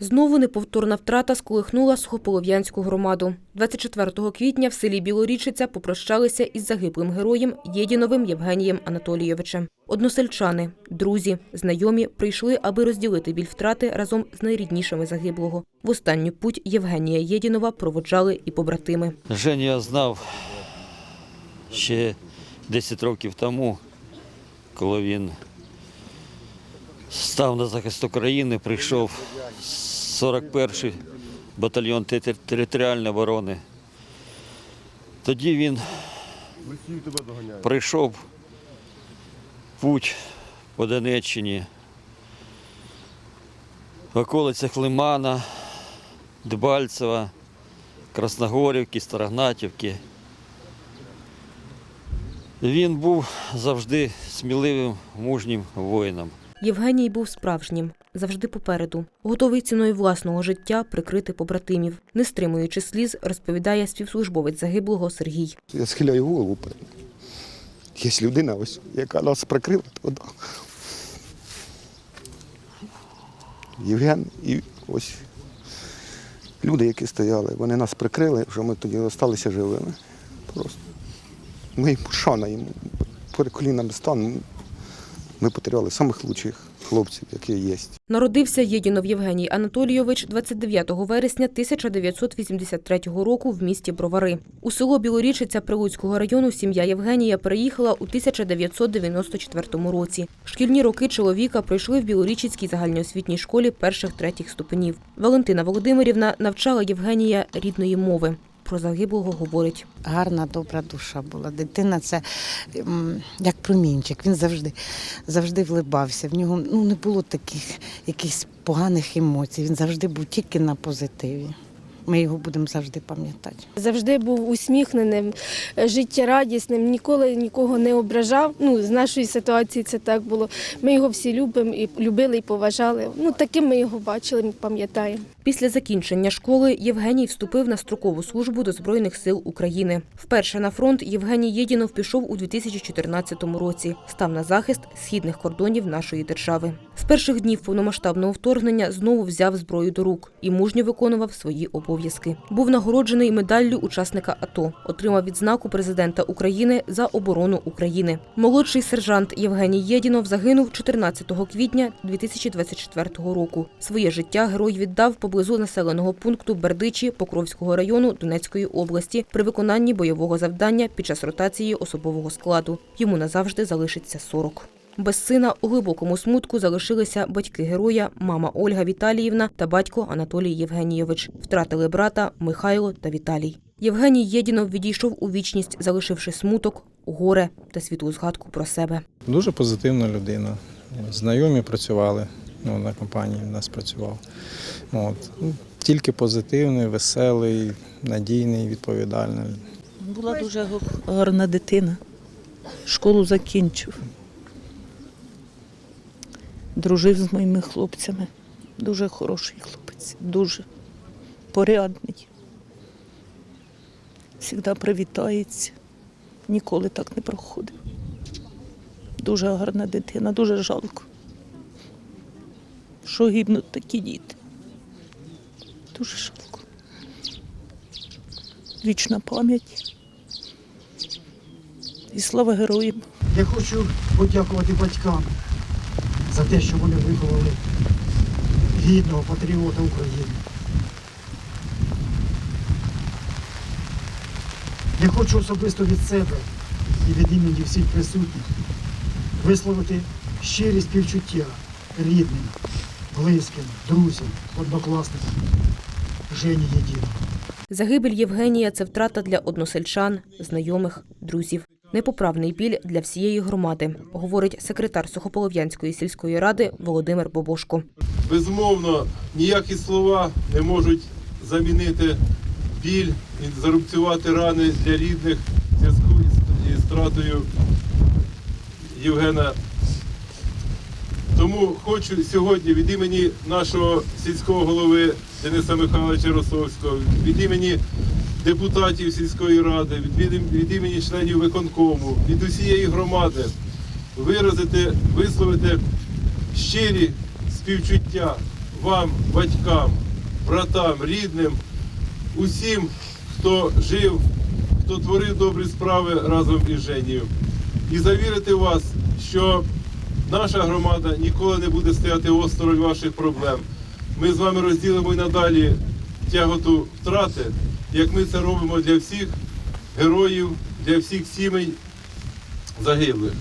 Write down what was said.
Знову неповторна втрата сколихнула Сухополов'янську громаду. 24 квітня в селі Білорічиця попрощалися із загиблим героєм Єдіновим Євгенієм Анатолійовичем. Односельчани, друзі, знайомі прийшли, аби розділити біль втрати разом з найріднішими загиблого. В останню путь Євгенія Єдінова проводжали і побратими. Женю я знав ще 10 років тому, коли він став на захист України, прийшов 41-й батальйон територіальної оборони. Тоді він пройшов путь по Донеччині, в околицях Лимана, Дебальцева, Красногорівки, Старогнатівки. Він був завжди сміливим, мужнім воїном. Євгеній був справжнім, завжди попереду, готовий ціною власного життя прикрити побратимів. Не стримуючи сліз, розповідає співслужбовець загиблого Сергій. Я схиляю голову. Є людина, ось, яка нас прикрила. Євген і ось люди, які стояли, вони нас прикрили, що ми тоді залишилися живими. Просто. Ми їм шана йому. Перед колінами стан. Ми потеряли самих лучших хлопців, які є. Народився Єдінов Євгеній Анатолійович 29 вересня 1983 року в місті Бровари. У село Білорічиця Прилуцького району сім'я Євгенія переїхала у 1994 році. Шкільні роки чоловіка пройшли в Білорічицькій загальноосвітній школі перших-третіх ступенів. Валентина Володимирівна навчала Євгенія рідної мови. Про загиблого говорить. гарна, добра душа була. Дитина це м, як промінчик. Він завжди, завжди влибався. В нього ну, не було таких якихось поганих емоцій. Він завжди був тільки на позитиві. Ми його будемо завжди пам'ятати. Завжди був усміхненим, життєрадісним, ніколи нікого не ображав. Ну, з нашої ситуації це так було. Ми його всі любимо і любили і поважали. Ну, таким ми його бачили, ми пам'ятаємо. Після закінчення школи Євгеній вступив на строкову службу до Збройних сил України. Вперше на фронт Євгеній Єдінов пішов у 2014 році. Став на захист східних кордонів нашої держави. Перших днів повномасштабного вторгнення знову взяв зброю до рук і мужньо виконував свої обов'язки. Був нагороджений медаллю учасника АТО, отримав відзнаку президента України за оборону України. Молодший сержант Євгеній Єдінов загинув 14 квітня 2024 року. Своє життя герой віддав поблизу населеного пункту Бердичі Покровського району Донецької області при виконанні бойового завдання під час ротації особового складу. Йому назавжди залишиться 40. Без сина у глибокому смутку залишилися батьки героя, мама Ольга Віталіївна та батько Анатолій Євгенійович. Втратили брата Михайло та Віталій. Євгеній Єдінов відійшов у вічність, залишивши смуток, горе та світлу згадку про себе. Дуже позитивна людина. Знайомі працювали, ну, на компанії в нас працював. От. Ну, Тільки позитивний, веселий, надійний, відповідальний. Була дуже гарна дитина. Школу закінчив. Дружив з моїми хлопцями. Дуже хороший хлопець, дуже порядний. Завжди привітається. Ніколи так не проходив. Дуже гарна дитина, дуже жалко. Що гибнуть такі діти. Дуже жалко. Вічна пам'ять. І слава героям! Я хочу подякувати батькам за те, що вони виховали гідного патріота України. Я хочу особисто від себе і від імені всіх присутніх висловити щирі співчуття рідним, близьким, друзям, однокласникам Жені Єдінова. Загибель Євгенія це втрата для односельчан, знайомих, друзів. Непоправний біль для всієї громади, говорить секретар Сухополов'янської сільської ради Володимир Бобошко. Безумовно, ніякі слова не можуть замінити біль і зарубцювати рани для рідних в зв'язку із, втратою Євгена. Тому хочу сьогодні від імені нашого сільського голови Дениса Михайловича Росовського, від імені депутатів сільської ради, від, від, імені членів виконкому, від усієї громади виразити, висловити щирі співчуття вам, батькам, братам, рідним, усім, хто жив, хто творив добрі справи разом із Женією. І завірити вас, що наша громада ніколи не буде стояти осторонь ваших проблем. Ми з вами розділимо і надалі тяготу втрати, як ми це робимо для всіх героїв, для всіх сімей загиблих.